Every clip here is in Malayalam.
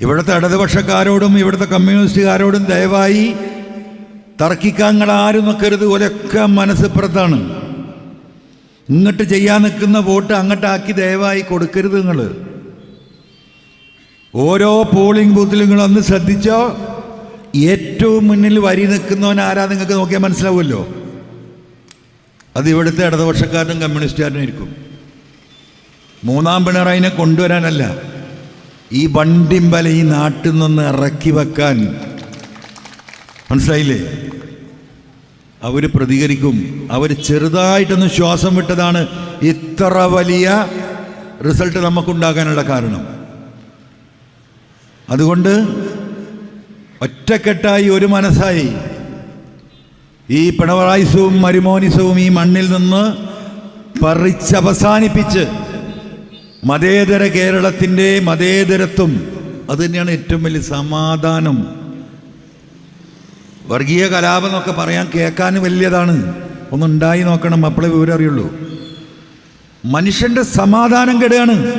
ഇവിടുത്തെ ഇടതുപക്ഷക്കാരോടും ഇവിടുത്തെ കമ്മ്യൂണിസ്റ്റുകാരോടും ദയവായി തർക്കിക്കാൻ നിങ്ങൾ ആരും നിൽക്കരുത്. ഒരൊക്കെ മനസ്സിപ്പുറത്താണ്. ഇങ്ങോട്ട് ചെയ്യാൻ നിൽക്കുന്ന വോട്ട് അങ്ങോട്ടാക്കി ദയവായി കൊടുക്കരുത് നിങ്ങൾ. ഓരോ പോളിംഗ് ബൂത്തിലും നിങ്ങൾ ഒന്ന് ശ്രദ്ധിച്ചോ? ഏറ്റവും മുന്നിൽ വരി നിൽക്കുന്നവൻ ആരാ നിങ്ങൾക്ക് നോക്കിയാൽ മനസ്സിലാവുമല്ലോ. അത് ഇവിടുത്തെ ഇടതുപക്ഷക്കാരനും കമ്മ്യൂണിസ്റ്റുകാരനും ഇരിക്കും മൂന്നാം പിണറായിനെ കൊണ്ടുവരാനല്ല. ഈ വണ്ടിമ്പല ഈ നാട്ടിൽ നിന്ന് ഇറക്കി വെക്കാൻ. മനസ്സിലായില്ലേ? അവർ പ്രതികരിക്കും. അവർ ചെറുതായിട്ടൊന്ന് ശ്വാസം വിട്ടതാണ് ഇത്ര വലിയ റിസൾട്ട് നമുക്കുണ്ടാകാനുള്ള കാരണം. അതുകൊണ്ട് ഒറ്റക്കെട്ടായി ഒരു മനസ്സായി. ഈ പിണറായിസവും മരുമോനിസവും ഈ മണ്ണിൽ നിന്ന് പറിച്ചവസാനിപ്പിച്ച് മതേതര കേരളത്തിന്റെ മതേതരത്വം അത് തന്നെയാണ് ഏറ്റവും വലിയ സമാധാനം. വർഗീയ കലാപം എന്നൊക്കെ പറയാൻ കേൾക്കാൻ വലിയതാണ്. ഒന്നുണ്ടായി നോക്കണം അപ്പോഴേ വിവരം അറിയുള്ളൂ. മനുഷ്യന്റെ സമാധാനം കെടുകയാണ്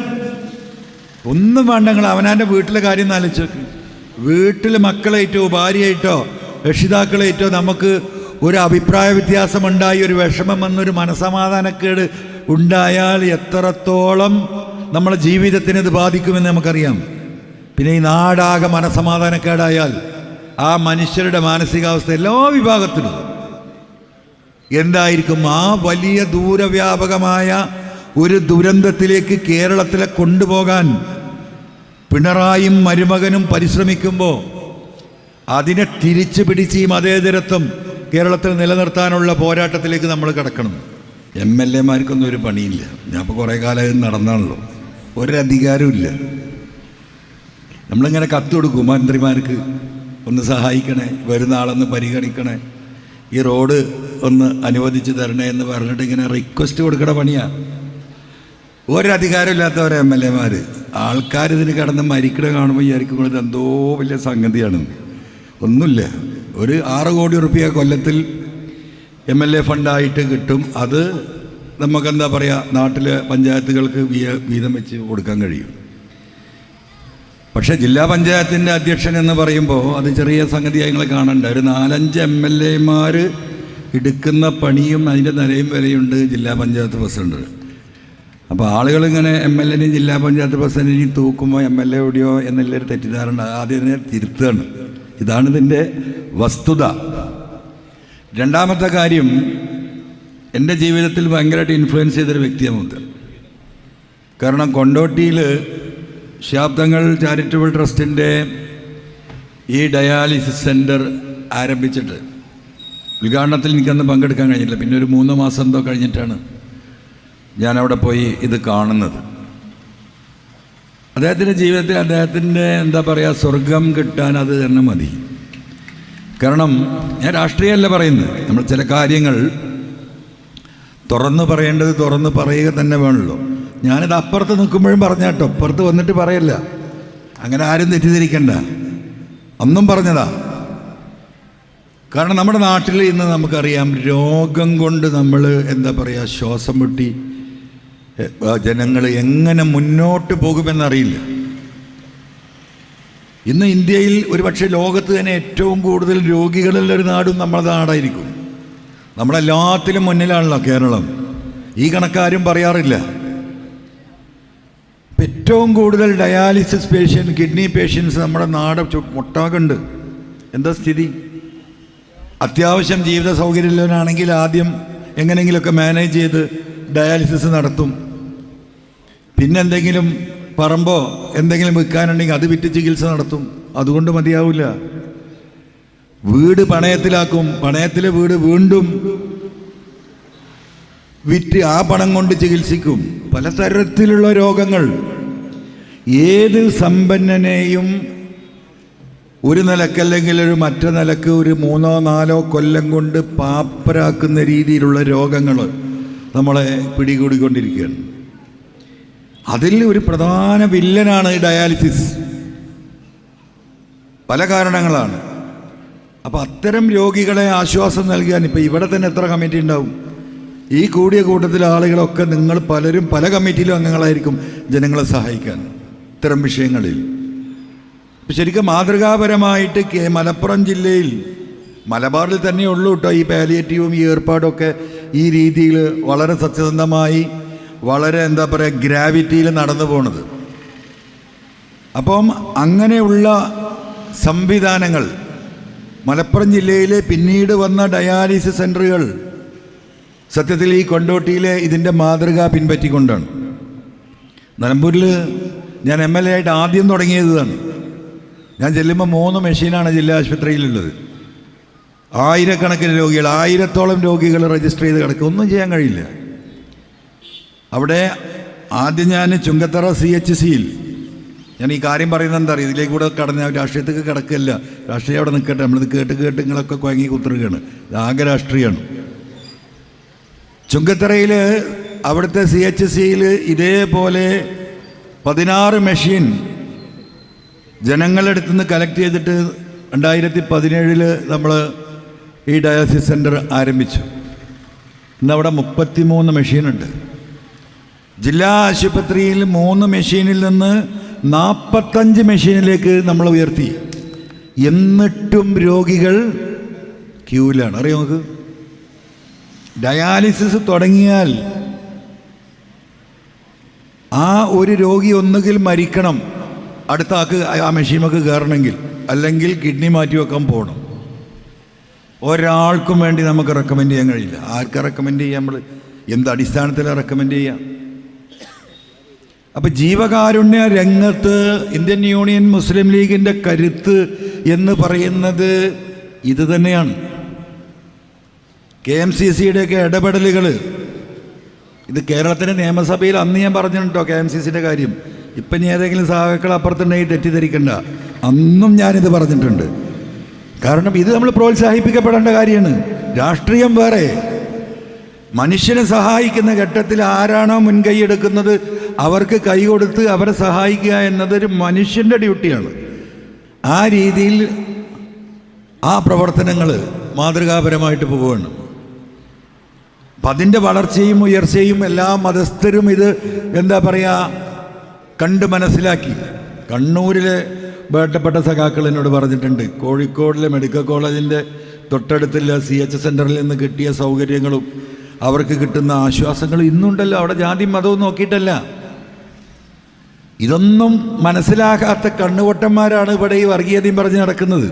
ഒന്നും വേണ്ട നിങ്ങൾ അവനാന്റെ വീട്ടിലെ കാര്യം ആലോചിച്ച് വീട്ടിൽ മക്കളായിട്ടോ ഭാര്യയായിട്ടോ രക്ഷിതാക്കളായിട്ടോ നമുക്ക് ഒരു അഭിപ്രായ വ്യത്യാസമുണ്ടായി ഒരു വിഷമം വന്നൊരു മനസമാധാനക്കേട് ഉണ്ടായാൽ എത്രത്തോളം നമ്മളെ ജീവിതത്തിന് ഇത് ബാധിക്കുമെന്ന് നമുക്കറിയാം. പിന്നെ ഈ നാടാകെ മനസമാധാനക്കേടായാൽ ആ മനുഷ്യരുടെ മാനസികാവസ്ഥ എല്ലാ വിഭാഗത്തിലും. എന്തായിരിക്കും? ആ വലിയ ദൂരവ്യാപകമായ ഒരു ദുരന്തത്തിലേക്ക് കേരളത്തിലെ കൊണ്ടുപോകാൻ പിണറായും മരുമകനും പരിശ്രമിക്കുമ്പോൾ അതിനെ തിരിച്ചു പിടിച്ച് ഈ മതേതരത്വം കേരളത്തിൽ നിലനിർത്താനുള്ള പോരാട്ടത്തിലേക്ക് നമ്മൾ കിടക്കണം. എം എൽ എമാർക്കൊന്നും ഒരു പണിയില്ല. ഞാൻ ഇപ്പോൾ കുറേ കാലം നടന്നാണല്ലോ. ഒരധികാരമില്ല നമ്മളിങ്ങനെ കത്ത് കൊടുക്കും മന്ത്രിമാർക്ക് ഒന്ന് സഹായിക്കണേ വരുന്ന ആളൊന്ന് പരിഗണിക്കണേ ഈ റോഡ് ഒന്ന് അനുവദിച്ച് തരണേ എന്ന് പറഞ്ഞിട്ട് ഇങ്ങനെ റിക്വസ്റ്റ് കൊടുക്കണ പണിയാണ് ഒരധികാരമില്ലാത്തവരെ എം എൽ എമാർ ആൾക്കാർ ഇതിന് കിടന്ന് മരിക്കണ കാണുമ്പോൾ വിചാരിക്കുമ്പോൾ ഇത് എന്തോ വലിയ സംഗതിയാണ്. ഒന്നുമില്ല. ഒരു ആറ് കോടി റുപ്യ കൊല്ലത്തിൽ എം എൽ എ ഫണ്ടായിട്ട് കിട്ടും. അത് നമുക്കെന്താ പറയുക നാട്ടിലെ പഞ്ചായത്തുകൾക്ക് വീതം വെച്ച് കൊടുക്കാൻ കഴിയും. പക്ഷെ ജില്ലാ പഞ്ചായത്തിന്റെ അധ്യക്ഷൻ എന്ന് പറയുമ്പോൾ അത് ചെറിയ സംഗതിയായി നിങ്ങൾ കാണണ്ട. ഒരു നാലഞ്ച് എം എൽ എമാർ എടുക്കുന്ന പണിയും അതിന്റെ നിലയും വിലയുണ്ട് ജില്ലാ പഞ്ചായത്ത് പ്രസിഡന്റ്. അപ്പോൾ ആളുകൾ ഇങ്ങനെ എം എൽ എനെയും ജില്ലാ പഞ്ചായത്ത് പ്രസിഡന്റിനെയും തൂക്കുമ്പോൾ എം എൽ എ എവിടെയോ എന്നുള്ളൊരു തെറ്റിദ്ധാരണ ആദ്യം തന്നെ തിരുത്തുകയാണ് ഇതാണ് ഇതിന്റെ വസ്തുത. രണ്ടാമത്തെ കാര്യം എന്റെ ജീവിതത്തിൽ ഭയങ്കരമായിട്ട് ഇൻഫ്ലുവൻസ് ചെയ്തൊരു വ്യക്തിയാണ് കാരണം കൊണ്ടോട്ടിയിൽ ശാബ്ദങ്ങൾ ചാരിറ്റബിൾ ട്രസ്റ്റിന്റെ ഈ ഡയാലിസിസ് സെന്റർ ആരംഭിച്ചിട്ട് ഉദ്ഘാടനത്തിൽ എനിക്കന്ന് പങ്കെടുക്കാൻ കഴിഞ്ഞില്ല. പിന്നെ ഒരു മൂന്ന് മാസം എന്തോ കഴിഞ്ഞിട്ടാണ് ഞാനവിടെ പോയി ഇത് കാണുന്നത്. അദ്ദേഹത്തിന്റെ ജീവിതത്തിൽ അദ്ദേഹത്തിന്റെ എന്താ പറയുക സ്വർഗം കിട്ടാൻ അത് തന്നെ മതി. കാരണം ഞാൻ രാഷ്ട്രീയമല്ല പറയുന്നത്. നമ്മൾ ചില കാര്യങ്ങൾ തുറന്നു പറയേണ്ടത് തുറന്ന് പറയുക തന്നെ വേണമല്ലോ ഞാനിത് അപ്പുറത്ത് നിൽക്കുമ്പോഴും പറഞ്ഞാട്ടോ അപ്പുറത്ത് വന്നിട്ട് പറയല്ല. അങ്ങനെ ആരും തെറ്റിദ്ധരിക്കണ്ട. അന്നും പറഞ്ഞതാ. കാരണം നമ്മുടെ നാട്ടിൽ ഇന്ന് നമുക്കറിയാം രോഗം കൊണ്ട് നമ്മൾ എന്താ പറയുക ശ്വാസം മുട്ടി ജനങ്ങൾ എങ്ങനെ മുന്നോട്ട് പോകുമെന്നറിയില്ല. ഇന്ന് ഇന്ത്യയിൽ ഒരുപക്ഷെ ലോകത്ത് തന്നെ ഏറ്റവും കൂടുതൽ രോഗികളുള്ള ഒരു നാടും നമ്മളെ നാടായിരിക്കും. നമ്മളെല്ലാത്തിലും മുന്നിലാണല്ലോ കേരളം. ഈ കണക്കാരും പറയാറില്ല. ഏറ്റവും കൂടുതൽ ഡയാലിസിസ് പേഷ്യന്റ് കിഡ്നി പേഷ്യൻസ് നമ്മുടെ നാട് മുട്ടാകുണ്ട്. എന്താ സ്ഥിതി? അത്യാവശ്യം ജീവിത സൗകര്യമുള്ളവനാണെങ്കിൽ ആദ്യം എങ്ങനെയെങ്കിലുമൊക്കെ മാനേജ് ചെയ്ത് ഡയാലിസിസ് നടത്തും. പിന്നെന്തെങ്കിലും പറമ്പോ എന്തെങ്കിലും വിൽക്കാനുണ്ടെങ്കിൽ അത് വിറ്റ് ചികിത്സ നടത്തും. അതുകൊണ്ട് മതിയാവില്ല. വീട് പണയത്തിലാക്കും പണയത്തിലെ വീട് വീണ്ടും വിറ്റ് ആ പണം കൊണ്ട് ചികിത്സിക്കും. പലതരത്തിലുള്ള രോഗങ്ങൾ. ഏത് സമ്പന്നനെയും ഒരു നിലക്കല്ലെങ്കിൽ ഒരു മറ്റ നിലയ്ക്ക് ഒരു മൂന്നോ നാലോ കൊല്ലം കൊണ്ട് പാപ്പരാക്കുന്ന രീതിയിലുള്ള രോഗങ്ങൾ നമ്മളെ പിടികൂടിക്കൊണ്ടിരിക്കുകയാണ്. അതിൽ ഒരു പ്രധാന വില്ലനാണ് ഡയാലിസിസ്. പല കാരണങ്ങളാണ്. അപ്പോൾ അത്തരം രോഗികളെ ആശ്വാസം നൽകാൻ ഇപ്പോൾ ഇവിടെ തന്നെ എത്ര കമ്മിറ്റി ഉണ്ടാവും? ഈ കൂടിയ കൂട്ടത്തിലെ ആളുകളൊക്കെ നിങ്ങൾ പലരും പല കമ്മിറ്റിയിലും അംഗങ്ങളായിരിക്കും ജനങ്ങളെ സഹായിക്കാൻ ഇത്തരം വിഷയങ്ങളിൽ. ശരിക്കും മാതൃകാപരമായിട്ട് കെ മലപ്പുറം ജില്ലയിൽ മലബാറിൽ തന്നെ ഉള്ളൂ കേട്ടോ ഈ പാലിയേറ്റീവും ഈ ഏർപ്പാടൊക്കെ ഈ രീതിയിൽ വളരെ സത്യസന്ധമായി വളരെ എന്താ പറയുക ഗ്രാവിറ്റിയിൽ നടന്നു പോണത്. അപ്പം അങ്ങനെയുള്ള സംവിധാനങ്ങൾ മലപ്പുറം ജില്ലയിലെ പിന്നീട് വന്ന ഡയാലിസിസ് സെന്ററുകൾ സത്യത്തിൽ ഈ കൊണ്ടോട്ടിയിലെ ഇതിന്റെ മാതൃക പിൻപറ്റിക്കൊണ്ടാണ്. നിലമ്പൂരിൽ ഞാൻ എം എൽ എ ആയിട്ട് ആദ്യം തുടങ്ങിയതാണ്. ഞാൻ ചെല്ലുമ്പോൾ മൂന്ന് മെഷീനാണ് ജില്ലാ ആശുപത്രിയിലുള്ളത്. ആയിരക്കണക്കിന് രോഗികൾ ആയിരത്തോളം രോഗികൾ രജിസ്റ്റർ ചെയ്ത് കിടക്കുക ഒന്നും ചെയ്യാൻ കഴിയില്ല. അവിടെ ആദ്യം ഞാൻ ചുങ്കത്തറ സി എച്ച് സിയിൽ ഞാൻ ഈ കാര്യം പറയുന്നത് എന്താ അറിയാം? ഇതിലേക്ക് കൂടെ കടന്ന് രാഷ്ട്രീയത്തേക്ക് കിടക്കില്ല. രാഷ്ട്രീയം അവിടെ നിൽക്കട്ടെ. നമ്മളിത് കേട്ട് കേട്ട് നിങ്ങളൊക്കെ കുഴങ്ങി കുത്തുറുകയാണ്. ആകെ രാഷ്ട്രീയമാണ്. ചുങ്കത്തറയിൽ അവിടുത്തെ സി എച്ച് സിയിൽ ഇതേപോലെ പതിനാറ് മെഷീൻ ജനങ്ങളുടെ അടുത്ത് നിന്ന് കളക്ട് ചെയ്തിട്ട് രണ്ടായിരത്തി പതിനേഴിൽ നമ്മൾ ഈ ഡയാലിസിസ് സെന്റർ ആരംഭിച്ചു. ഇന്നവിടെ മുപ്പത്തിമൂന്ന് മെഷീനുണ്ട് ജില്ലാ ആശുപത്രിയിൽ മൂന്ന് മെഷീനിൽ നിന്ന് നാൽപ്പത്തഞ്ച് മെഷീനിലേക്ക് നമ്മൾ ഉയർത്തി. എന്നിട്ടും രോഗികൾ ക്യൂവിലാണ്. അറിയോ നമുക്ക് ഡയാലിസിസ് തുടങ്ങിയാൽ ആ ഒരു രോഗി ഒന്നുകിൽ മരിക്കണം അടുത്ത ആ മെഷീമൊക്കെ കയറണമെങ്കിൽ അല്ലെങ്കിൽ കിഡ്നി മാറ്റി വെക്കാൻ പോകണം ഒരാൾക്കും വേണ്ടി നമുക്ക് റെക്കമെൻഡ് ചെയ്യാൻ കഴിയില്ല. ആർക്ക് റെക്കമെൻഡ് ചെയ്യാം നമ്മൾ എന്ത് അടിസ്ഥാനത്തിലാണ് റെക്കമെൻഡ് ചെയ്യാം? അപ്പം ജീവകാരുണ്യ രംഗത്ത് ഇന്ത്യൻ യൂണിയൻ മുസ്ലിം ലീഗിന്റെ കരുത്ത് എന്ന് പറയുന്നത് ഇത് തന്നെയാണ്. കെ എം സി സിയുടെയൊക്കെ ഇടപെടലുകൾ ഇത് കേരളത്തിന്റെ നിയമസഭയിൽ അന്ന് ഞാൻ പറഞ്ഞിട്ടുണ്ടോ കെ എം സി സിയുടെ കാര്യം. ഇപ്പം ഇനി ഏതെങ്കിലും സഹാക്കൾ അപ്പുറത്തുണ്ടെങ്കിൽ തെറ്റിദ്ധരിക്കണ്ട. അന്നും ഞാനിത് പറഞ്ഞിട്ടുണ്ട്. കാരണം ഇത് നമ്മൾ പ്രോത്സാഹിപ്പിക്കപ്പെടേണ്ട കാര്യമാണ്. രാഷ്ട്രീയം വേറെ. മനുഷ്യനെ സഹായിക്കുന്ന ഘട്ടത്തിൽ ആരാണോ മുൻകൈ എടുക്കുന്നത് അവർക്ക് കൈ കൊടുത്ത് അവരെ സഹായിക്കുക എന്നതൊരു മനുഷ്യന്റെ ഡ്യൂട്ടിയാണ്. ആ രീതിയിൽ ആ പ്രവർത്തനങ്ങൾ മാതൃകാപരമായിട്ട് പോവുകയാണ്. അപ്പം അതിന്റെ വളർച്ചയും ഉയർച്ചയും എല്ലാ മതസ്ഥരും ഇത് എന്താ പറയുക കണ്ട് മനസ്സിലാക്കി. കണ്ണൂരിലെ വേട്ടപ്പെട്ട സഖാക്കൾ എന്നോട് പറഞ്ഞിട്ടുണ്ട് കോഴിക്കോടിലെ മെഡിക്കൽ കോളേജിന്റെ തൊട്ടടുത്തുള്ള സി എച്ച് സെന്ററിൽ നിന്ന് കിട്ടിയ സൗകര്യങ്ങളും അവർക്ക് കിട്ടുന്ന ആശ്വാസങ്ങൾ ഇന്നുണ്ടല്ലോ. അവിടെ ജാതി മതവും നോക്കിയിട്ടല്ല. ഇതൊന്നും മനസ്സിലാകാത്ത കണ്ണുവട്ടന്മാരാണ് ഇവിടെ ഈ വർഗീയതയും പറഞ്ഞ് നടക്കുന്നത്.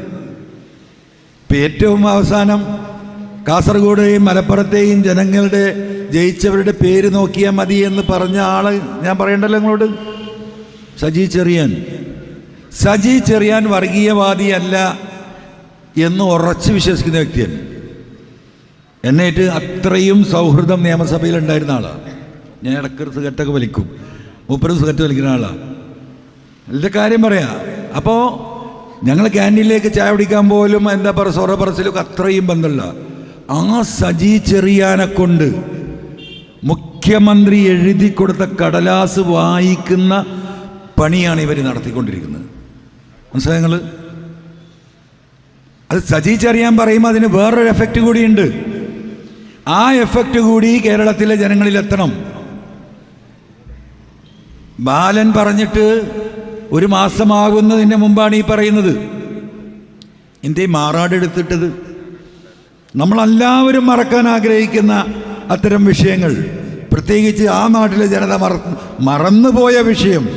ഇപ്പം ഏറ്റവും അവസാനം കാസർഗോഡെയും മലപ്പുറത്തെയും ജനങ്ങളുടെ ജയിച്ചവരുടെ പേര് നോക്കിയാൽ മതി എന്ന് പറഞ്ഞ ആൾ ഞാൻ പറയണ്ടല്ലോ നിങ്ങളോട്? സജി ചെറിയാൻ. സജി ചെറിയാൻ വർഗീയവാദിയല്ല എന്ന് ഉറച്ചു വിശ്വസിക്കുന്ന വ്യക്തിയാണ്. എന്നേറ്റ് അത്രയും സൗഹൃദം നിയമസഭയിൽ ഉണ്ടായിരുന്ന ആളാണ് ഞാൻ ഇടയ്ക്കൊരു സിഗരറ്റൊക്കെ വലിക്കും. മുപ്പത് സിഗരറ്റ് വലിക്കുന്ന ആളാണ് ഇതിന്റെ കാര്യം പറയാ. അപ്പോൾ ഞങ്ങൾ ക്യാന്റീനിലേക്ക് ചായ കുടിക്കാൻ പോലും എന്താ പറയുക സൊറ പറച്ചിലൊക്കെ അത്രയും ബന്ധമുള്ള ആ സജി ചെറിയാനെ കൊണ്ട് മുഖ്യമന്ത്രി എഴുതി കൊടുത്ത കടലാസ് വായിക്കുന്ന പണിയാണ് ഇവർ നടത്തിക്കൊണ്ടിരിക്കുന്നത്. മനസ്സിലായി അത് സജി ചെറിയാൻ പറയുമ്പോൾ അതിന് വേറൊരു എഫക്റ്റ് കൂടിയുണ്ട്. ആ എഫക്റ്റ് കൂടി കേരളത്തിലെ ജനങ്ങളിൽ എത്തണം ബാലൻ പറഞ്ഞിട്ട് ഒരു മാസമാകുന്നതിന് മുമ്പാണ് ഈ പറയുന്നത്. എന്തേ മാറാടെടുത്തിട്ടത് നമ്മളെല്ലാവരും മറക്കാൻ ആഗ്രഹിക്കുന്ന അത്തരം വിഷയങ്ങൾ. പ്രത്യേകിച്ച് ആ നാട്ടിലെ ജനത മറ മറന്നുപോയ വിഷയം.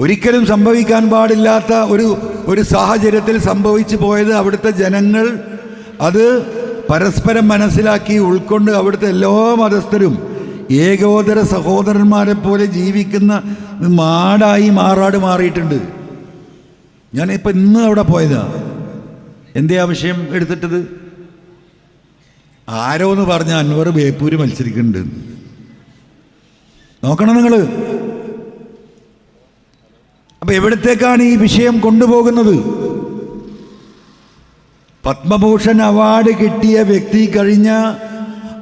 ഒരിക്കലും സംഭവിക്കാൻ പാടില്ലാത്ത ഒരു ഒരു സാഹചര്യത്തിൽ സംഭവിച്ചു പോയത് അവിടുത്തെ ജനങ്ങൾ. അത് പരസ്പരം മനസ്സിലാക്കി ഉൾക്കൊണ്ട് അവിടുത്തെ എല്ലാ മതസ്ഥരും ഏകോദര സഹോദരന്മാരെ പോലെ ജീവിക്കുന്ന മാടായി മാറാട് മാറിയിട്ടുണ്ട്. ഞാനിപ്പോൾ ഇന്ന് അവിടെ പോയതാ. എന്തേ ആവശ്യം എടുത്തിട്ടത്? ആരോ എന്ന് പറഞ്ഞ അൻവർ ബേപ്പൂര് മത്സരിക്കുന്നുണ്ട്. നോക്കണം നിങ്ങൾ അപ്പൊ എവിടത്തേക്കാണ് ഈ വിഷയം കൊണ്ടുപോകുന്നത്? പത്മഭൂഷൺ അവാർഡ് കിട്ടിയ വ്യക്തി കഴിഞ്ഞ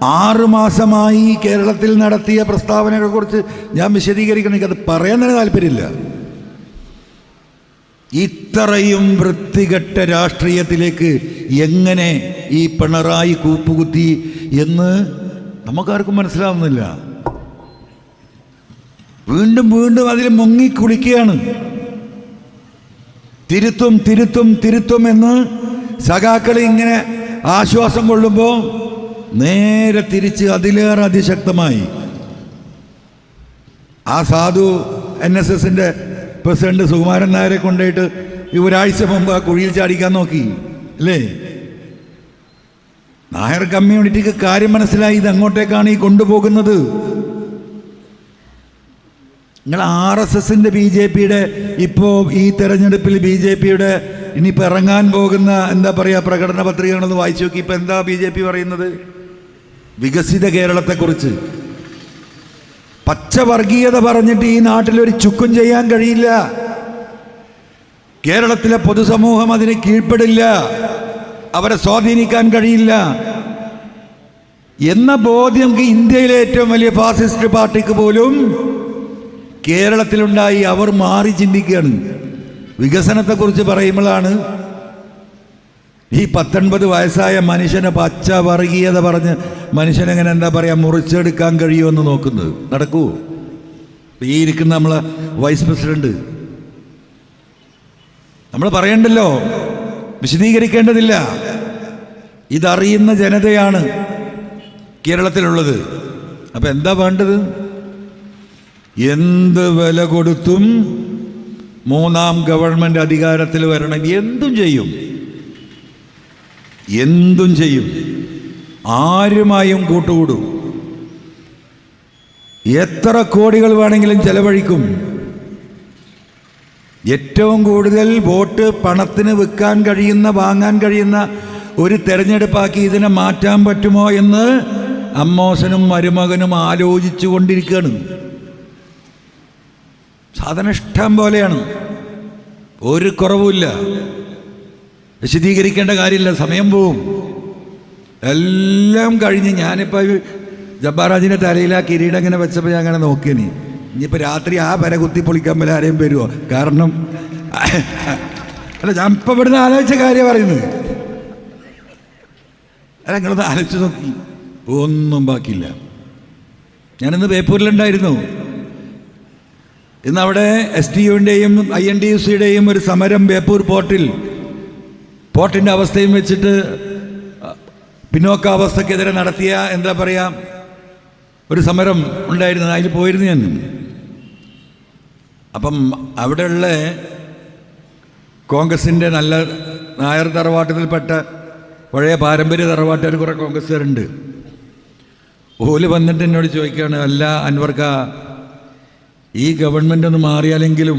ആറു മാസമായി കേരളത്തിൽ നടത്തിയ പ്രസ്താവനകളെ കുറിച്ച് ഞാൻ വിശദീകരിക്കണം. എനിക്കത് പറയാൻ തന്നെ താല്പര്യമില്ല. ഇത്രയും വൃത്തികെട്ട രാഷ്ട്രീയത്തിലേക്ക് എങ്ങനെ ഈ പിണറായി കൂപ്പുകുത്തി എന്ന് നമുക്കാർക്കും മനസ്സിലാവുന്നില്ല. വീണ്ടും വീണ്ടും അതിൽ മുങ്ങിക്കുളിക്കുകയാണ്. തിരുത്തും തിരുത്തും തിരുത്തും എന്ന് സഖാക്കൾ ഇങ്ങനെ ആശ്വാസം കൊള്ളുമ്പോൾ നേരെ തിരിച്ച് അതിലേറെ അതിശക്തമായി. ആ സാധു എൻ എസ് എസിന്റെ പ്രസിഡന്റ് സുകുമാരൻ നായരെ കൊണ്ടുപോയിട്ട് ഈ ഒരാഴ്ച മുമ്പ് ആ കുഴിയിൽ ചാടിക്കാൻ നോക്കി അല്ലേ? നായർ കമ്മ്യൂണിറ്റിക്ക് കാര്യം മനസ്സിലായി ഇത് അങ്ങോട്ടേക്കാണ് ഈ കൊണ്ടുപോകുന്നത്? നിങ്ങൾ ആർ എസ് എസിന്റെ ബി ജെ പിയുടെ ഇപ്പോൾ ഈ തെരഞ്ഞെടുപ്പിൽ ബി ജെ പിയുടെ ഇനിയിപ്പോൾ ഇറങ്ങാൻ പോകുന്ന എന്താ പറയുക പ്രകടന പത്രികകളൊന്ന് വായിച്ചു നോക്കി. ഇപ്പം എന്താ ബി ജെ പി പറയുന്നത്? വികസിത കേരളത്തെക്കുറിച്ച്. പച്ചവർഗീയത പറഞ്ഞിട്ട് ഈ നാട്ടിലൊരു ചുക്കും ചെയ്യാൻ കഴിയില്ല. കേരളത്തിലെ പൊതുസമൂഹം അതിന് കീഴ്പ്പെടില്ല. അവരെ സ്വാധീനിക്കാൻ കഴിയില്ല. എന്ന ബോധ്യം ഇന്ത്യയിലെ ഏറ്റവും വലിയ ഫാസിസ്റ്റ് പാർട്ടിക്ക് പോലും കേരളത്തിലുണ്ടായി. അവർ മാറി ചിന്തിക്കുകയാണ്. വികസനത്തെക്കുറിച്ച് പറയുമ്പോഴാണ് ഈ പത്തൊൻപത് വയസ്സായ മനുഷ്യനെ പച്ച വർഗീയത പറഞ്ഞ് മനുഷ്യനെങ്ങനെ എന്താ പറയുക മുറിച്ചെടുക്കാൻ കഴിയുമെന്ന് നോക്കുന്നത്. നടക്കൂ. ഈ ഇരിക്കുന്ന നമ്മളെ വൈസ് പ്രസിഡന്റ്. നമ്മൾ പറയണ്ടല്ലോ. വിശദീകരിക്കേണ്ടതില്ല. ഇതറിയുന്ന ജനതയാണ് കേരളത്തിലുള്ളത്. അപ്പം എന്താ വേണ്ടത്? എന്ത് വില കൊടുത്തും മൂന്നാം ഗവൺമെന്റ് അധികാരത്തിൽ വരണം. എന്തും ചെയ്യും. എന്തും ചെയ്യും. ആരുമായും കൂട്ടുകൂടും. എത്ര കോടികൾ വേണമെങ്കിലും ചെലവഴിക്കും. ഏറ്റവും കൂടുതൽ വോട്ട് പണത്തിന് വിൽക്കാൻ കഴിയുന്ന വാങ്ങാൻ കഴിയുന്ന ഒരു തെരഞ്ഞെടുപ്പാക്കി ഇതിനെ മാറ്റാൻ പറ്റുമോ എന്ന് അമ്മോസനും മരുമകനും ആലോചിച്ചു കൊണ്ടിരിക്കുകയാണ് സാധനം ഇഷ്ടം പോലെയാണ്. ഒരു കുറവുമില്ല. വിശദീകരിക്കേണ്ട കാര്യമില്ല. സമയം പോവും. എല്ലാം കഴിഞ്ഞ് ഞാനിപ്പോൾ ജബ്ബാറാജിന്റെ തലയിൽ ആ കിരീടം ഇങ്ങനെ വെച്ചപ്പോൾ ഞാൻ അങ്ങനെ നോക്കിയനി ഇനിയിപ്പോൾ രാത്രി ആ പര കുത്തി പൊളിക്കാൻ പോലെ ആരെയും വരുമോ കാരണം അല്ല ഞാൻ ഇപ്പം ഇവിടുന്ന് ആലോചിച്ച കാര്യം പറയുന്നത്. അല്ല നിങ്ങളൊന്ന് ആലോചിച്ച് നോക്കി. ഒന്നും ബാക്കിയില്ല. ഞാനിന്ന് ബേപ്പൂരിലുണ്ടായിരുന്നു. ഇന്ന് അവിടെ എസ് ടി യുവിന്റെയും ഐ എൻ ഡി യു സിയുടെയും ഒരു സമരം ബേപ്പൂർ പോർട്ടിൽ പോർട്ടിന്റെ അവസ്ഥയും വെച്ചിട്ട് പിന്നോക്കാവസ്ഥക്കെതിരെ നടത്തിയ എന്താ പറയുക ഒരു സമരം ഉണ്ടായിരുന്നു. അതിൽ പോയിരുന്നു ഞാൻ. അപ്പം അവിടെയുള്ള കോൺഗ്രസിന്റെ നല്ല നായർ തറവാട്ടത്തിൽപ്പെട്ട പഴയ പാരമ്പര്യ തറവാട്ടുകാർ കുറേ കോൺഗ്രസ്സുകാരുണ്ട്. ഓൽ വന്നിട്ട് എന്നോട് ചോദിക്കുകയാണ് അല്ല അൻവർക്ക ഈ ഗവൺമെന്റ് ഒന്ന് മാറിയാലെങ്കിലും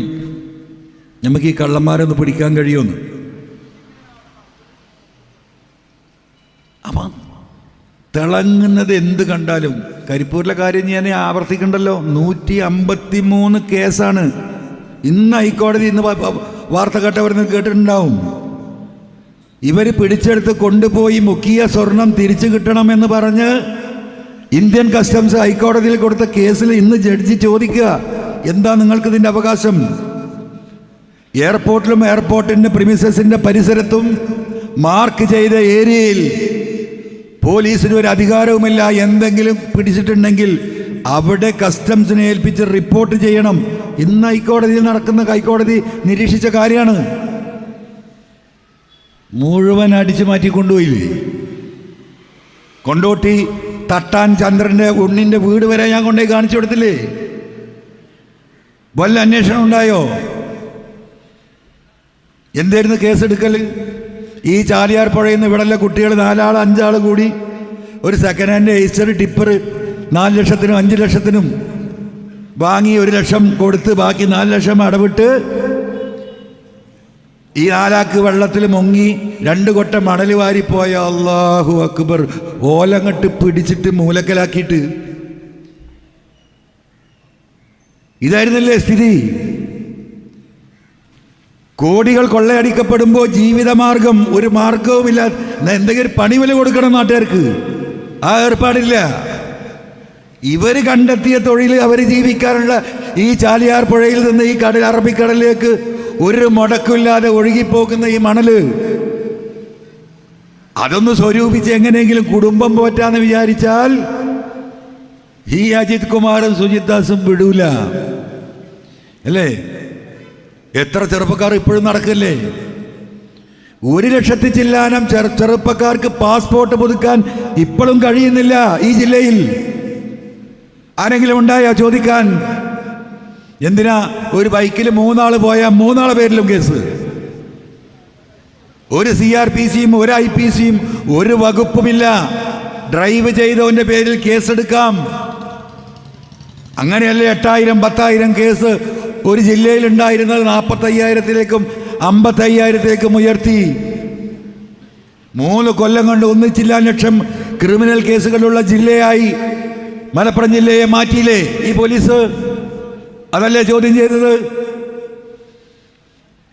നമുക്ക് ഈ കള്ളന്മാരെ ഒന്ന് പിടിക്കാൻ കഴിയുമെന്ന്. അപ്പം തിളങ്ങുന്നത് എന്ത് കണ്ടാലും കരിപ്പൂരിലെ കാര്യം ഞാൻ ആവർത്തിക്കണ്ടല്ലോ. നൂറ്റി അമ്പത്തി മൂന്ന് കേസാണ്. ഇന്ന് ഹൈക്കോടതി ഇന്ന് വാർത്ത കേട്ടവരെന്ന് കേട്ടിട്ടുണ്ടാവും. ഇവർ പിടിച്ചെടുത്ത് കൊണ്ടുപോയി മുക്കിയ സ്വർണം തിരിച്ചു കിട്ടണമെന്ന് പറഞ്ഞ് ഇന്ത്യൻ കസ്റ്റംസ് ഹൈക്കോടതിയിൽ കൊടുത്ത കേസിൽ ഇന്ന് ജഡ്ജി ചോദിക്കുക. എന്താ നിങ്ങൾക്ക് ഇതിന്റെ അവകാശം? എയർപോർട്ടിലും എയർപോർട്ടിന്റെ പ്രിമിസസിന്റെ പരിസരത്തും മാർക്ക് ചെയ്ത ഏരിയയിൽ പോലീസിന് ഒരു അധികാരവുമില്ല. എന്തെങ്കിലും പിടിച്ചിട്ടുണ്ടെങ്കിൽ അവിടെ കസ്റ്റംസിനെ ഏൽപ്പിച്ച് റിപ്പോർട്ട് ചെയ്യണം. ഇന്ന് ഹൈക്കോടതിയിൽ നടക്കുന്ന ഹൈക്കോടതി നിരീക്ഷിച്ച കാര്യമാണ്. മുഴുവൻ അടിച്ചു മാറ്റി കൊണ്ടുപോയില്ലേ? കൊണ്ടോട്ടി തട്ടാൻ ചന്ദ്രന്റെ ഉണ്ണിന്റെ വീട് വരെ ഞാൻ കൊണ്ടുപോയി കാണിച്ചു കൊടുത്തില്ലേ? വല്ല അന്വേഷണം ഉണ്ടായോ? എന്തായിരുന്നു കേസെടുക്കൽ ഈ ചാലിയാർ പുഴയിൽ നിന്ന് ഇവിടെയുള്ള കുട്ടികൾ നാലാൾ അഞ്ചാൾ കൂടി ഒരു സെക്കൻഡ് ഹാൻഡ് എയ്സ്റ്റർ ടിപ്പർ നാല് ലക്ഷത്തിനും അഞ്ച് ലക്ഷത്തിനും വാങ്ങി ഒരു ലക്ഷം കൊടുത്ത് ബാക്കി നാല് ലക്ഷം അടവിട്ട് ഈ നാലാക്ക് വെള്ളത്തിൽ മുങ്ങി രണ്ട് കൊട്ട മണൽ വാരിപ്പോയ അള്ളാഹു അക്ബർ. ഓലങ്ങട്ട് പിടിച്ചിട്ട് മൂലക്കലാക്കിയിട്ട് ഇതായിരുന്നല്ലേ സ്ഥിതി? കോടികൾ കൊള്ളയടിക്കപ്പെടുമ്പോൾ ജീവിതമാർഗം ഒരു മാർഗവുമില്ല. എന്തെങ്കിലും പണി വില കൊടുക്കണം നാട്ടുകാർക്ക്. ആ ഏർപ്പാടില്ല. ഇവർ കണ്ടെത്തിയ തൊഴിൽ അവർ ജീവിക്കാനുള്ള ഈ ചാലിയാർ പുഴയിൽ നിന്ന് ഈ കടൽ അറബിക്കടലിലേക്ക് ഒരു മുടക്കില്ലാതെ ഒഴുകിപ്പോകുന്ന ഈ മണൽ. അതൊന്ന് സ്വരൂപിച്ച് എങ്ങനെയെങ്കിലും കുടുംബം പോറ്റാന്ന് വിചാരിച്ചാൽ ഈ അജിത് കുമാറും സുജിത് ദാസും വിടൂല. അല്ലേ? എത്ര ചെറുപ്പക്കാർ ഇപ്പോഴും നടക്കില്ലേ? ഒരു ലക്ഷത്തി ചില്ലാനം ചെറു ചെറുപ്പക്കാർക്ക് പാസ്പോർട്ട് പുതുക്കാൻ ഇപ്പോഴും കഴിയുന്നില്ല ഈ ജില്ലയിൽ. ആരെങ്കിലും ഉണ്ടായോ ചോദിക്കാൻ. എന്തിനാ ഒരു ബൈക്കിൽ മൂന്നാൾ പോയാൽ മൂന്നാളെ പേരിലും കേസ്? ഒരു സി ആർ പി സിയും ഒരു ഐ പി സിയും ഒരു വകുപ്പുമില്ല. ഡ്രൈവ് ചെയ്തവന്റെ പേരിൽ കേസെടുക്കാം. അങ്ങനെയല്ലേ എട്ടായിരം പത്തായിരം കേസ് ഒരു ജില്ലയിൽ ഉണ്ടായിരുന്നത് നാൽപ്പത്തയ്യായിരത്തിലേക്കും അമ്പത്തയ്യായിരത്തിലേക്കും ഉയർത്തി. മൂന്ന് കൊല്ലം കൊണ്ട് ഒന്നിച്ചില്ലാ ലക്ഷം ക്രിമിനൽ കേസുകളുള്ള ജില്ലയായി മലപ്പുറം ജില്ലയെ മാറ്റിയില്ലേ ഈ പോലീസ്? അതല്ലേ ചോദ്യം ചെയ്തത്?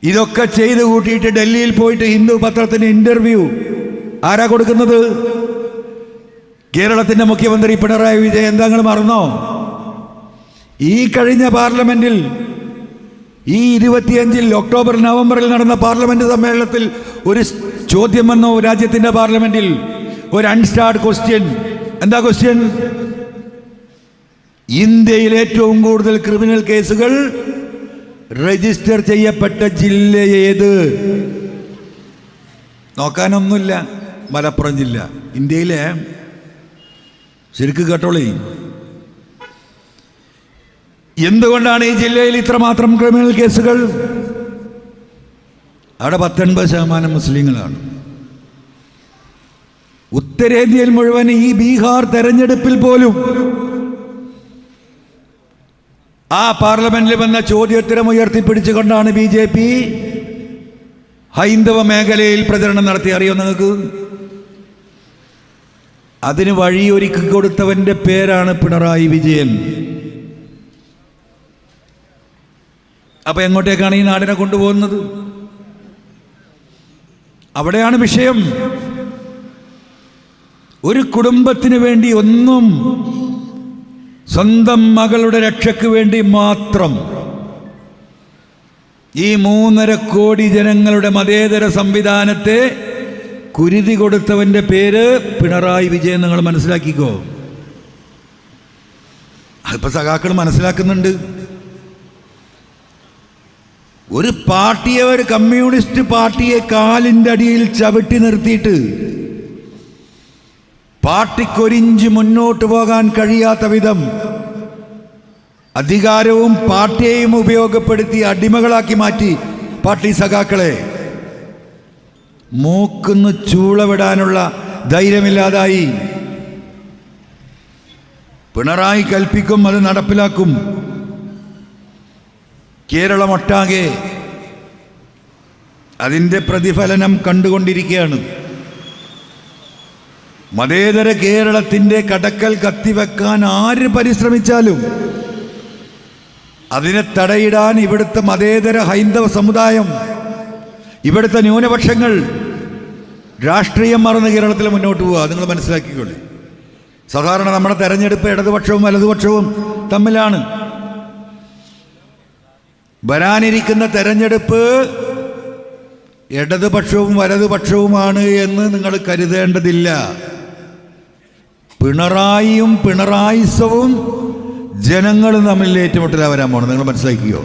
ഇതൊക്കെ ചെയ്ത് കൂട്ടിയിട്ട് ഡൽഹിയിൽ പോയിട്ട് ഹിന്ദു പത്രത്തിന് ഇന്റർവ്യൂ ആരാ കൊടുക്കുന്നത്? കേരളത്തിന്റെ മുഖ്യമന്ത്രി പിണറായി വിജയൻ എന്താ മറന്നോ? ഈ കഴിഞ്ഞ പാർലമെന്റിൽ ഈ ഇരുപത്തിയഞ്ചിൽ ഒക്ടോബർ നവംബറിൽ നടന്ന പാർലമെന്റ് സമ്മേളനത്തിൽ ഒരു ചോദ്യം വന്നു രാജ്യത്തിന്റെ പാർലമെന്റിൽ. ഒരു അൺസ്റ്റാർഡ് ക്വസ്റ്റ്യൻ. എന്താ ക്വസ്റ്റ്യൻ? ഇന്ത്യയിൽ ഏറ്റവും കൂടുതൽ ക്രിമിനൽ കേസുകൾ രജിസ്റ്റർ ചെയ്യപ്പെട്ട ജില്ല ഏത്? നോക്കാനൊന്നുമില്ല. മലപ്പുറം ജില്ല. ഇന്ത്യയിലെ ശരിക്ക് കേട്ടോളേ. എന്തുകൊണ്ടാണ് ഈ ജില്ലയിൽ ഇത്രമാത്രം ക്രിമിനൽ കേസുകൾ? അവിടെ പത്തൊൻപത് ശതമാനം മുസ്ലിങ്ങളാണ്. ഉത്തരേന്ത്യയിൽ മുഴുവൻ ഈ ബീഹാർ തെരഞ്ഞെടുപ്പിൽ പോലും ആ പാർലമെന്റിൽ വന്ന ചോദ്യോത്തരം ഉയർത്തിപ്പിടിച്ചുകൊണ്ടാണ് ബി ജെ പി ഹൈന്ദവ മേഖലയിൽ പ്രചരണം നടത്തി. അറിയോ നിങ്ങൾക്ക്? അതിന് വഴിയൊരുക്കി കൊടുത്തവന്റെ പേരാണ് പിണറായി വിജയൻ. അപ്പൊ എങ്ങോട്ടേക്കാണ് ഈ നാടിനെ കൊണ്ടുപോകുന്നത്? അവിടെയാണ് വിഷയം. ഒരു കുടുംബത്തിന് വേണ്ടി ഒന്നും സ്വന്തം മകളുടെ രക്ഷയ്ക്ക് വേണ്ടി മാത്രം ഈ മൂന്നര കോടി ജനങ്ങളുടെ മതേതര സംവിധാനത്തെ കുരുതി കൊടുത്തവന്റെ പേര് പിണറായി വിജയൻ നിങ്ങൾ മനസ്സിലാക്കിക്കോ. അതിപ്പോ സഖാക്കൾ മനസ്സിലാക്കുന്നുണ്ട്. ഒരു പാർട്ടിയെ ഒരു കമ്മ്യൂണിസ്റ്റ് പാർട്ടിയെ കാലിന്റെ അടിയിൽ ചവിട്ടി നിർത്തിയിട്ട് പാർട്ടിക്കൊരിഞ്ച് മുന്നോട്ട് പോകാൻ കഴിയാത്ത വിധം അധികാരവും പാർട്ടിയെയും ഉപയോഗപ്പെടുത്തി അടിമകളാക്കി മാറ്റി പാർട്ടി സഖാക്കളെ മൂക്കുന്ന് ചൂളവിടാനുള്ള ധൈര്യമില്ലാതായി. പിണറായി കൽപ്പിക്കും അത് നടപ്പിലാക്കും. കേരളമൊട്ടാകെ അതിന്റെ പ്രതിഫലനം കണ്ടുകൊണ്ടിരിക്കുകയാണ്. മതേതര കേരളത്തിന്റെ കടക്കൽ കത്തിവെക്കാൻ ആര് പരിശ്രമിച്ചാലും അതിനെ തടയിടാൻ ഇവിടുത്തെ മതേതര ഹൈന്ദവ സമുദായം ഇവിടുത്തെ ന്യൂനപക്ഷങ്ങൾ രാഷ്ട്രീയം മറന്ന് കേരളത്തിൽ മുന്നോട്ട് പോവുക. നിങ്ങൾ മനസ്സിലാക്കിക്കൊള്ളേ സാധാരണ നമ്മുടെ തെരഞ്ഞെടുപ്പ് ഇടതുപക്ഷവും വലതുപക്ഷവും തമ്മിലാണ്. വരാനിരിക്കുന്ന തെരഞ്ഞെടുപ്പ് ഇടതുപക്ഷവും വലതുപക്ഷവുമാണ് എന്ന് നിങ്ങൾ കരുതേണ്ടതില്ല. പിണറായിയും പിണറായിസവും ജനങ്ങൾ തമ്മിൽ ഏറ്റുമുട്ടലാ വരാൻ പോകണം നിങ്ങൾ മനസ്സിലാക്കിയോ?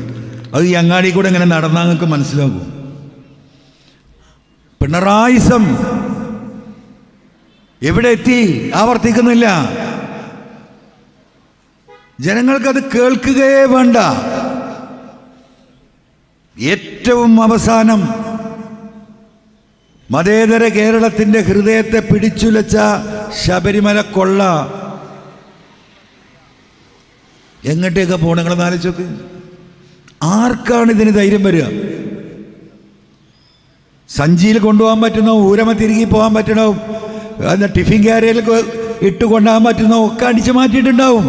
അത് ഈ അങ്ങാടി കൂടെ എങ്ങനെ നടന്നാൽ നിങ്ങൾക്ക് മനസ്സിലാകും. പിണറായിസം എവിടെ എത്തി? ആവർത്തിക്കുന്നില്ല. ജനങ്ങൾക്കത് കേൾക്കുകയേ വേണ്ട. ഏറ്റവും അവസാനം മതേതര കേരളത്തിന്റെ ഹൃദയത്തെ പിടിച്ചുലച്ച ശബരിമല കൊള്ള. എങ്ങോട്ടേക്ക് പോകണം നിങ്ങൾ നാലിച്ചോക്ക് ആർക്കാണ് ഇതിന് ധൈര്യം വരിക? സഞ്ചിയിൽ കൊണ്ടുപോകാൻ പറ്റുന്നോ? ഊരമ തിരികെ പോകാൻ പറ്റണോ? ടിഫിൻ ക്യാരിയറിൽ ഇട്ട് കൊണ്ടുപോകാൻ പറ്റുന്നോ? ഒക്കെ അടിച്ചു മാറ്റിയിട്ടുണ്ടാവും.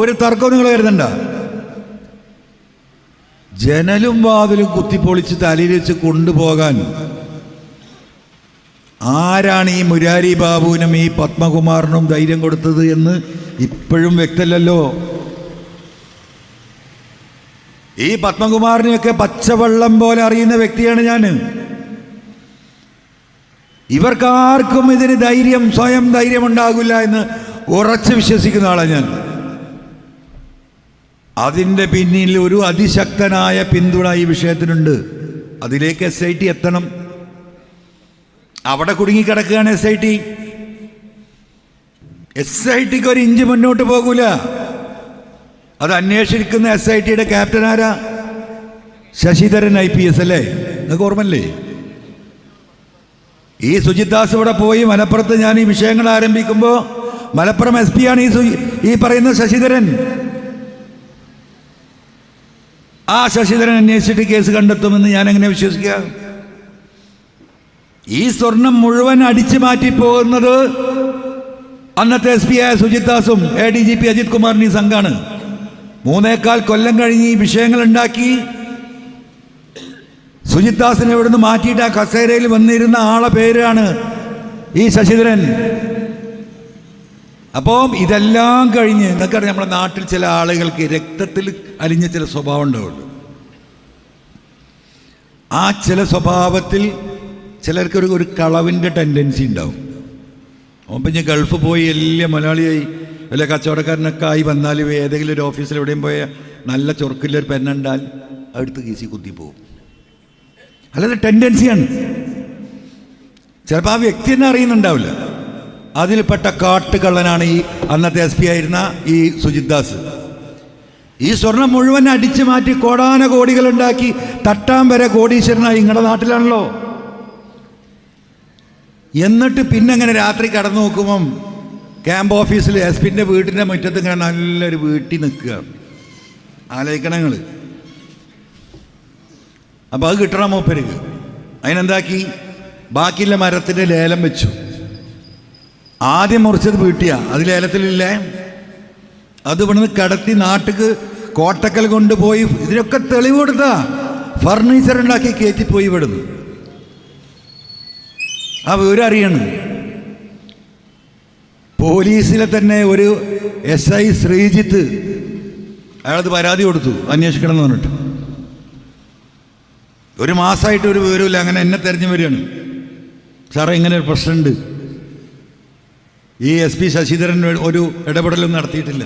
ഒരു തർക്കവും നിങ്ങൾ കരുതണ്ട. ജനലും വാതിലും കുത്തിപ്പൊളിച്ച് തലയിൽ വെച്ച് കൊണ്ടുപോകാൻ ആരാണ് ഈ മുരാരി ബാബുവിനും ഈ പത്മകുമാറിനും ധൈര്യം കൊടുത്തത് എന്ന് ഇപ്പോഴും വ്യക്തമല്ലല്ലോ. ഈ പത്മകുമാറിനെയൊക്കെ പച്ചവെള്ളം പോലെ അറിയുന്ന വ്യക്തിയാണ് ഞാൻ. ഇവർക്കാർക്കും ഇതിന് ധൈര്യം സ്വയം ധൈര്യം ഉണ്ടാകില്ല എന്ന് ഉറച്ച് വിശ്വസിക്കുന്ന ആളാണ് ഞാൻ. അതിന്റെ പിന്നിൽ ഒരു അതിശക്തനായ പിന്തുണ ഈ വിഷയത്തിനുണ്ട്. അതിലേക്ക് എസ് ഐ ടി എത്തണം. അവിടെ കുടുങ്ങിക്കിടക്കുകയാണ് S I T S I tick ഒരു ഇഞ്ച് മുന്നോട്ട് പോകൂല. അത് അന്വേഷിക്കുന്ന എസ് ഐ ടിയുടെ ക്യാപ്റ്റൻ ആരാ? ശശിധരൻ ഐ പി എസ് അല്ലേ? നിങ്ങൾക്ക് ഓർമ്മല്ലേ ഈ സുജിത് ദാസ് ഇവിടെ പോയി മലപ്പുറത്ത് ഞാൻ ഈ വിഷയങ്ങൾ ആരംഭിക്കുമ്പോൾ മലപ്പുറം എസ് പി ആണ് ഈ ഈ പറയുന്ന ശശിധരൻ. ആ ശശിധരൻ അന്വേഷിച്ചിട്ട് കേസ് കണ്ടെത്തുമെന്ന് ഞാൻ എങ്ങനെ വിശ്വസിക്കുക? ഈ സ്വർണം മുഴുവൻ അടിച്ചു മാറ്റി പോകുന്നത് അന്നത്തെ എസ് പി ആയ Sujith ദാസും A D G P Ajith കുമാറിന് ഈ സംഘാണ്. മൂന്നേക്കാൽ കൊല്ലം കഴിഞ്ഞ് ഈ വിഷയങ്ങൾ ഉണ്ടാക്കി സുജിത് ദാസിനെ ഇവിടുന്ന് മാറ്റിയിട്ട് ആ കസേരയിൽ വന്നിരുന്ന ആളെ പേരാണ് ഈ ശശിധരൻ. അപ്പോൾ ഇതെല്ലാം കഴിഞ്ഞ് നിങ്ങൾക്കറിയാം നമ്മുടെ നാട്ടിൽ ചില ആളുകൾക്ക് രക്തത്തിൽ അലിഞ്ഞ ചില സ്വഭാവം ഉണ്ടാവുള്ളൂ ആ ചില സ്വഭാവത്തിൽ ചിലർക്ക് ഒരു ഒരു കളവിന്റെ ടെൻഡൻസി ഉണ്ടാവും. അപ്പം പിന്നെ ഗൾഫ് പോയി വലിയ മലയാളിയായി വല്ല കച്ചവടക്കാരനൊക്കെ ആയി വന്നാൽ ഏതെങ്കിലും ഒരു ഓഫീസിൽ എവിടെയും പോയ നല്ല ചൊറുക്കില്ലൊരു പെണ്ണുണ്ടാൽ അടുത്ത് കീസി കുത്തി പോകും. അല്ലാതെ ടെൻഡൻസിയാണ് ചിലപ്പോൾ ആ വ്യക്തി തന്നെ അറിയുന്നുണ്ടാവില്ല. അതിൽപ്പെട്ട കാട്ടുകള്ളനാണ് ഈ അന്നത്തെ എസ് പി ആയിരുന്ന ഈ സുജിത് ദാസ്. ഈ സ്വർണം മുഴുവൻ അടിച്ചു മാറ്റി കോടാന കോടികൾ ഉണ്ടാക്കി തട്ടാൻ വരെ കോടീശ്വരനായി നിങ്ങളുടെ നാട്ടിലാണല്ലോ. എന്നിട്ട് പിന്നെ അങ്ങനെ രാത്രി കടന്നു നോക്കുമ്പം ക്യാമ്പ് ഓഫീസിൽ എസ് പിന്റെ വീട്ടിന്റെ മുറ്റത്ത് ഇങ്ങനെ നല്ലൊരു വീട്ടിൽ നിൽക്കുക. ആലോചിക്കണങ്ങൾ അപ്പോൾ അത് കിട്ടണം മൂപ്പർക്ക്. അതിനെന്താക്കി? ബാക്കിയുള്ള മരത്തിന്റെ ലേലം വെച്ചു. ആദ്യം മുറിച്ചത് വീട്ടിയാ. അത് ലേലത്തിലില്ലേ അത് ഇവിടുന്ന് കടത്തി നാട്ടിക്ക് കോട്ടക്കൽ കൊണ്ടുപോയി ഇതിനൊക്കെ തെളിവ് കൊടുത്താ. ഫർണിച്ചർ ഉണ്ടാക്കി കയറ്റിപ്പോയി ഇവിടുന്ന്. ആ വിവരം അറിയണം. പോലീസിലെ തന്നെ ഒരു എസ് ഐ ശ്രീജിത്ത് അയാളത് പരാതി കൊടുത്തു അന്വേഷിക്കണം എന്ന് പറഞ്ഞിട്ട്. ഒരു മാസമായിട്ട് ഒരു വിവരമില്ല അങ്ങനെ എന്നെ തെരഞ്ഞു വരികയാണ്. സാറേ ഇങ്ങനെ ഒരു പ്രശ്നമുണ്ട്. ഈ എസ് പി ശശിധരൻ ഒരു ഇടപെടലും നടത്തിയിട്ടില്ല.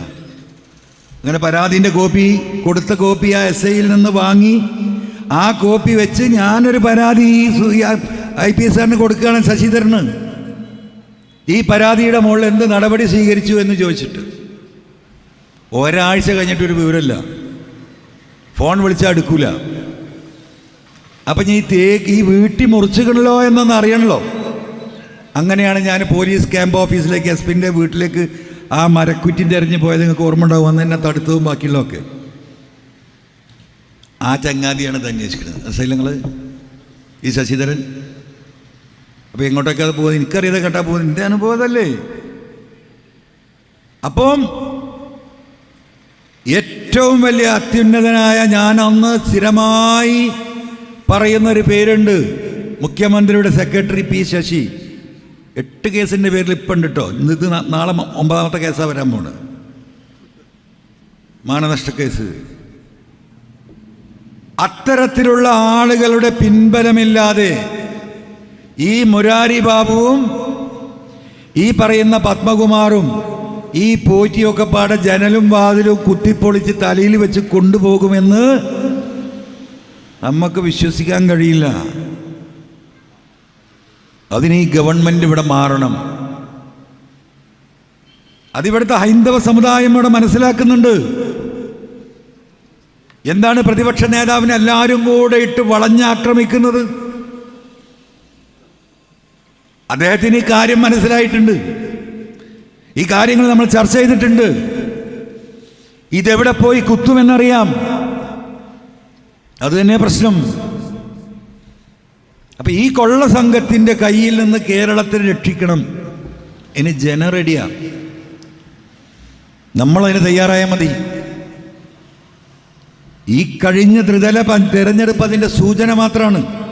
അങ്ങനെ പരാതിന്റെ കോപ്പി കൊടുത്ത കോപ്പി ആ എസ് ഐയിൽ നിന്ന് വാങ്ങി. ആ കോപ്പി വെച്ച് ഞാനൊരു പരാതി ഐ പി എസ് ആറിന് കൊടുക്കുകയാണ് ശശിധരന്. ഈ പരാതിയുടെ മുകളിൽ എന്ത് നടപടി സ്വീകരിച്ചു എന്ന് ചോദിച്ചിട്ട്. ഒരാഴ്ച കഴിഞ്ഞിട്ട് ഒരു വിവരമില്ല. ഫോൺ വിളിച്ചാൽ എടുക്കൂല അപ്പം ഞാൻ ഈ തേക്ക് ഈ വീട്ടിൽ മുറിച്ചുകളോ എന്നൊന്ന് അറിയണല്ലോ. അങ്ങനെയാണ് ഞാൻ പോലീസ് ക്യാമ്പ് ഓഫീസിലേക്ക് എസ് പിന്റെ വീട്ടിലേക്ക് ആ മരക്കുറ്റിന്റെ എറിഞ്ഞ് പോയത് നിങ്ങൾക്ക് ഓർമ്മ ഉണ്ടാവും. അന്ന് എന്നെ തടുത്തതും ബാക്കിയുള്ളതൊക്കെ. ആ ചങ്ങാതിയാണ് ഇത് അന്വേഷിക്കുന്നത്. മനസ്സിലായി നിങ്ങൾ ഈ ശശിധരൻ? അപ്പോൾ എങ്ങോട്ടൊക്കെ അത് പോകുന്നത്? എനിക്കറിയാതെ കേട്ടാൽ പോകുന്നത്. എന്റെ അനുഭവമല്ലേ അപ്പം ഏറ്റവും വലിയ അത്യുന്നതനായ ഞാൻ അന്ന് സ്ഥിരമായി പറയുന്ന ഒരു പേരുണ്ട്. മുഖ്യമന്ത്രിയുടെ സെക്രട്ടറി പി ശശി. എട്ട് കേസിന്റെ പേരിൽ ഇപ്പം ഉണ്ട് കേട്ടോ ഇത് നാളെ ഒമ്പതാമത്തെ കേസാണ് വരാൻ പോണ്. മാനനഷ്ട കേസ്. അത്തരത്തിലുള്ള ആളുകളുടെ പിൻബലമില്ലാതെ ഈ മുരാരി ബാബുവും ഈ പറയുന്ന പത്മകുമാറും ഈ പോറ്റിയൊക്കെ പാടെ ജനലും വാതിലും കുത്തിപ്പൊളിച്ച് തലയിൽ വെച്ച് കൊണ്ടുപോകുമെന്ന് നമുക്ക് വിശ്വസിക്കാൻ കഴിയില്ല. അതിന് ഈ ഗവൺമെന്റ് ഇവിടെ മാറണം. അതിവിടുത്തെ ഹൈന്ദവ സമുദായം ഇവിടെ മനസ്സിലാക്കുന്നുണ്ട്. എന്താണ് പ്രതിപക്ഷ നേതാവിനെ എല്ലാവരും കൂടെ ഇട്ട് വളഞ്ഞാക്രമിക്കുന്നത്? അദ്ദേഹത്തിന് ഈ കാര്യം മനസ്സിലായിട്ടുണ്ട്. ഈ കാര്യങ്ങൾ നമ്മൾ ചർച്ച ചെയ്തിട്ടുണ്ട്. ഇതെവിടെ പോയി കുത്തുമെന്നറിയാം. അത് തന്നെ പ്രശ്നം. അപ്പൊ ഈ കൊള്ള സംഘത്തിന്റെ കയ്യിൽ നിന്ന് കേരളത്തെ രക്ഷിക്കണം. ഇനി ജനറെഡിയാ നമ്മളതിന് തയ്യാറായാൽ മതി. ഈ കഴിഞ്ഞ ത്രിതല തെരഞ്ഞെടുപ്പ് അതിന്റെ സൂചന മാത്രമാണ്.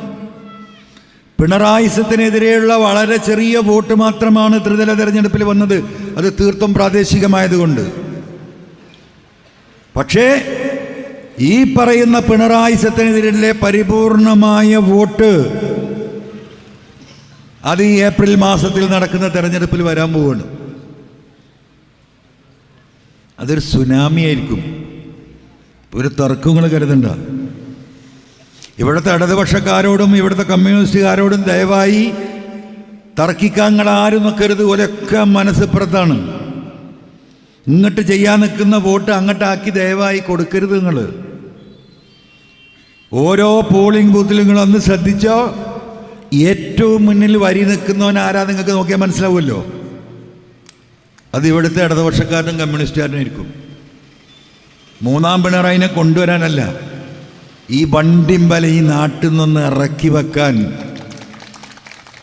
പിണറായിസത്തിനെതിരെയുള്ള വളരെ ചെറിയ വോട്ട് മാത്രമാണ് ത്രിതല തെരഞ്ഞെടുപ്പിൽ വന്നത്. അത് തീർത്തും പ്രാദേശികമായതുകൊണ്ട്. പക്ഷേ ഈ പറയുന്ന പിണറായി സത്യനെതിരെ പരിപൂർണമായ വോട്ട് അത് ഈ ഏപ്രിൽ മാസത്തിൽ നടക്കുന്ന തെരഞ്ഞെടുപ്പിൽ വരാൻ പോവുകയാണ്. അതൊരു സുനാമി ആയിരിക്കും. ഒരു തർക്കങ്ങൾ കരുതണ്ട. ഇവിടുത്തെ ഇടതുപക്ഷക്കാരോടും ഇവിടുത്തെ കമ്മ്യൂണിസ്റ്റുകാരോടും ദയവായി തർക്കിക്കാൻ ആരും നിൽക്കരുത് ഒരൊക്കെ മനസ്സിപ്പുറത്താണ്. ഇങ്ങോട്ട് ചെയ്യാൻ നിൽക്കുന്ന വോട്ട് അങ്ങോട്ടാക്കി ദയവായി കൊടുക്കരുത് നിങ്ങൾ ഓരോ പോളിംഗ് ബൂത്തിലും നിങ്ങൾ ഒന്ന് ശ്രദ്ധിച്ചോ? ഏറ്റവും മുന്നിൽ വരി നിൽക്കുന്നവൻ ആരാ നിങ്ങൾക്ക് നോക്കിയാൽ മനസ്സിലാവുമല്ലോ. അത് ഇവിടുത്തെ ഇടതുപക്ഷക്കാരനും കമ്മ്യൂണിസ്റ്റുകാരനും ഇരിക്കും മൂന്നാം പിണറായിനെ കൊണ്ടുവരാനല്ല ഈ വണ്ടിമ്പല ഈ നാട്ടിൽ നിന്ന് ഇറക്കി വെക്കാൻ.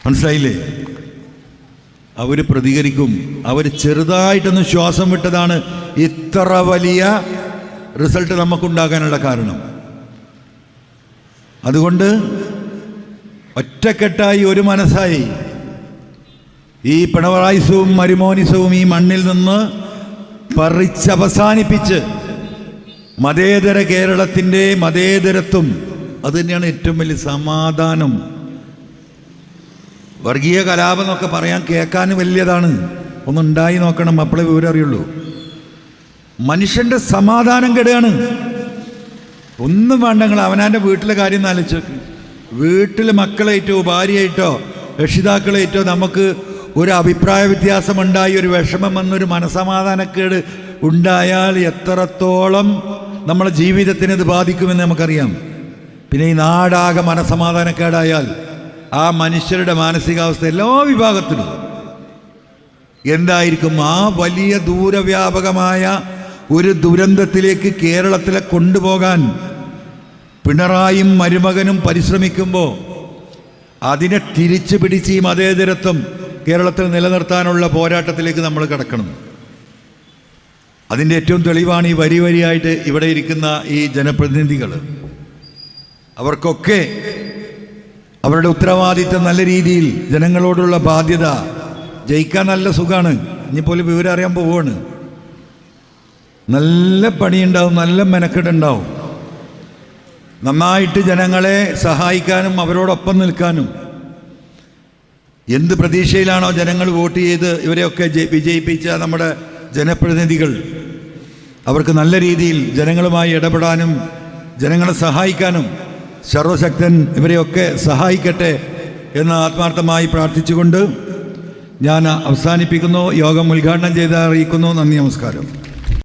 മനസ്സിലായില്ലേ? അവർ പ്രതികരിക്കും. അവർ ചെറുതായിട്ടൊന്ന് ശ്വാസം വിട്ടതാണ് ഇത്ര വലിയ റിസൾട്ട് നമുക്കുണ്ടാകാനുള്ള കാരണം. അതുകൊണ്ട് ഒറ്റക്കെട്ടായി ഒരു മനസ്സായി. ഈ പിണറായിസവും മരുമോനിസവും ഈ മണ്ണിൽ നിന്ന് പറിച്ചവസാനിപ്പിച്ച് മതേതര കേരളത്തിന്റെ മതേതരത്വം അത് തന്നെയാണ് ഏറ്റവും വലിയ സമാധാനം. വർഗീയ കലാപം എന്നൊക്കെ പറയാൻ കേൾക്കാൻ വലിയതാണ്. ഒന്നുണ്ടായി നോക്കണം അപ്പോഴേ വിവരം അറിയുള്ളൂ. മനുഷ്യന്റെ സമാധാനം കെടുകയാണ് ഒന്നും വേണ്ടങ്ങൾ അവനാന്റെ വീട്ടിലെ കാര്യം നാലിച്ച് വീട്ടിൽ മക്കളായിട്ടോ ഭാര്യയായിട്ടോ രക്ഷിതാക്കളായിട്ടോ നമുക്ക് ഒരു അഭിപ്രായ വ്യത്യാസമുണ്ടായി ഒരു വിഷമം വന്നൊരു മനസമാധാനക്കേട് ഉണ്ടായാൽ എത്രത്തോളം നമ്മളെ ജീവിതത്തിനെ ബാധിക്കുമെന്ന് നമുക്കറിയാം. പിന്നെ ഈ നാടാകെ മനസമാധാനക്കേടായാൽ ആ മനുഷ്യരുടെ മാനസികാവസ്ഥ എല്ലാ വിഭാഗത്തിലും. എന്തായിരിക്കും ആ വലിയ ദൂരവ്യാപകമായ ഒരു ദുരന്തത്തിലേക്ക് കേരളത്തിലെ കൊണ്ടുപോകാൻ പിണറായും മരുമകനും പരിശ്രമിക്കുമ്പോൾ അതിനെ തിരിച്ചു പിടിച്ച് ഈ മതേതരത്വം കേരളത്തിൽ നിലനിർത്താനുള്ള പോരാട്ടത്തിലേക്ക് നമ്മൾ കിടക്കണം. അതിന്റെ ഏറ്റവും തെളിവാണ് ഈ വരി വരിയായിട്ട് ഇവിടെ ഇരിക്കുന്ന ഈ ജനപ്രതിനിധികൾ. അവർക്കൊക്കെ അവരുടെ ഉത്തരവാദിത്തം നല്ല രീതിയിൽ ജനങ്ങളോടുള്ള ബാധ്യത. ജയിക്കാൻ നല്ല സുഖമാണ് ഇനിയിപ്പോൾ വിവരം അറിയാൻ പോവുകയാണ് നല്ല പണിയുണ്ടാവും നല്ല മെനക്കെടുണ്ടാവും. നന്നായിട്ട് ജനങ്ങളെ സഹായിക്കാനും അവരോടൊപ്പം നിൽക്കാനും. എന്ത് പ്രതീക്ഷയിലാണോ ജനങ്ങൾ വോട്ട് ചെയ്ത് ഇവരെയൊക്കെ ജയി- വിജയിപ്പിച്ച നമ്മുടെ ജനപ്രതിനിധികൾ. അവർക്ക് നല്ല രീതിയിൽ ജനങ്ങളുമായി ഇടപെടാനും ജനങ്ങളെ സഹായിക്കാനും സർവശക്തൻ ഇവരെയൊക്കെ സഹായിക്കട്ടെ എന്ന് ആത്മാർത്ഥമായി പ്രാർത്ഥിച്ചുകൊണ്ട് ഞാൻ അവസാനിപ്പിക്കുന്നു യോഗം ഉദ്ഘാടനം ചെയ്ത് അറിയിക്കുന്നു നന്ദി നമസ്കാരം.